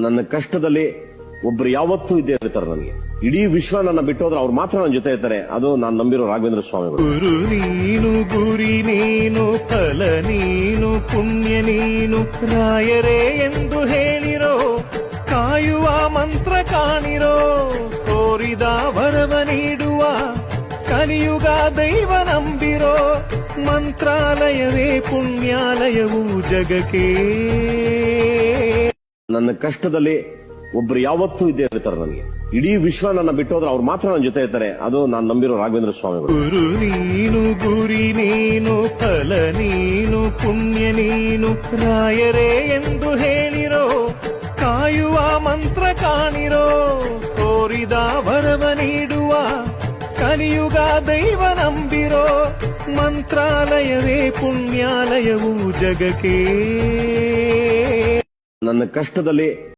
ನನ್ನ ಕಷ್ಟದಲ್ಲಿ ಒಬ್ರು ಯಾವತ್ತೂ ಇದ್ದೇ ಇರ್ತಾರೆ ನನಗೆ. ಇಡೀ ವಿಶ್ವ ನನ್ನ ಬಿಟ್ಟೋದ್ರೆ ಅವ್ರು ಮಾತ್ರ ನನ್ನ ಜೊತೆ ಇರ್ತಾರೆ. ಅದು ನಾನು ನಂಬಿರೋ ರಾಘವೇಂದ್ರ ಸ್ವಾಮಿಗಳು. ಗುರು ನೀನು, ಗುರಿ ನೀನು ಫಲ ನೀನು, ಪುಣ್ಯ ನೀನು, ರಾಯರೇ ಎಂದು ಹೇಳಿರೋ, ಕಾಯುವ ಮಂತ್ರ ಕಾಣಿರೋ ತೋರಿದ ವರವ ನೀಡುವ, ಕಲಿಯುಗ ದೈವ ನಂಬಿರೋ, ಮಂತ್ರಾಲಯವೇ ಪುಣ್ಯಾಲಯವು ಜಗಕ್ಕೆ. ನನ್ನ ಕಷ್ಟದಲ್ಲಿ ಒಬ್ರು ಯಾವತ್ತೂ ಇದ್ದೇ ಇರ್ತಾರೆ ನನಗೆ. ಇಡೀ ವಿಶ್ವ ನನ್ನ ಬಿಟ್ಟೋದ್ರೆ ಅವ್ರು ಮಾತ್ರ ನನ್ನ ಜೊತೆ ಇರ್ತಾರೆ. ಅದು ನಾನು ನಂಬಿರೋ ರಾಘವೇಂದ್ರ ಸ್ವಾಮಿಗಳು. ಗುರು ನೀನು, ಗುರಿ ನೀನು, ಫಲ ನೀನು, ಪುಣ್ಯ ನೀನು, ರಾಯರೇ ಎಂದು ಹೇಳಿರೋ, ಕಾಯುವ ಮಂತ್ರ ಕಾಣಿರೋ ತೋರಿದ ವರವ ನೀಡುವ, ಕಲಿಯುಗ ದೈವ ನಂಬಿರೋ, ಮಂತ್ರಾಲಯವೇ ಪುಣ್ಯಾಲಯವು ಜಗಕ್ಕೆ. ನನ್ನ ಕಷ್ಟದಲ್ಲಿ